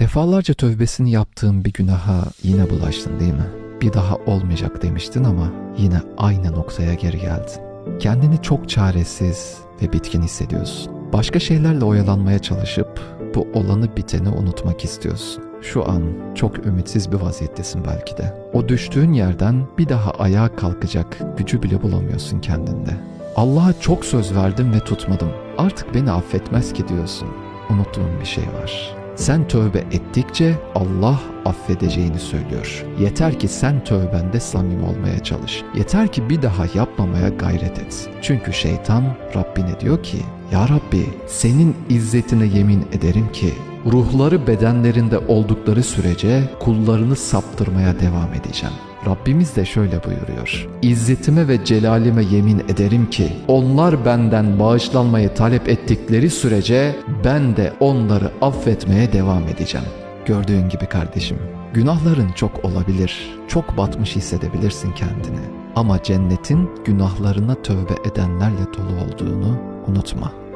Defalarca tövbesini yaptığın bir günaha yine bulaştın değil mi? Bir daha olmayacak demiştin ama yine aynı noktaya geri geldin. Kendini çok çaresiz ve bitkin hissediyorsun. Başka şeylerle oyalanmaya çalışıp bu olanı biteni unutmak istiyorsun. Şu an çok ümitsiz bir vaziyettesin belki de. O düştüğün yerden bir daha ayağa kalkacak gücü bile bulamıyorsun kendinde. Allah'a çok söz verdim ve tutmadım. Artık beni affetmez ki diyorsun. Unuttuğun bir şey var. Sen tövbe ettikçe Allah affedeceğini söylüyor. Yeter ki sen tövbende samimi olmaya çalış. Yeter ki bir daha yapmamaya gayret et. Çünkü şeytan Rabbine diyor ki Ya Rabbi senin izzetine yemin ederim ki ruhları bedenlerinde oldukları sürece kullarını saptırmaya devam edeceğim. Rabbimiz de şöyle buyuruyor. İzzetime ve celalime yemin ederim ki onlar benden bağışlanmayı talep ettikleri sürece ben de onları affetmeye devam edeceğim. Gördüğün gibi kardeşim, günahların çok olabilir. Çok batmış hissedebilirsin kendini. Ama cennetin günahlarına tövbe edenlerle dolu olduğunu unutma.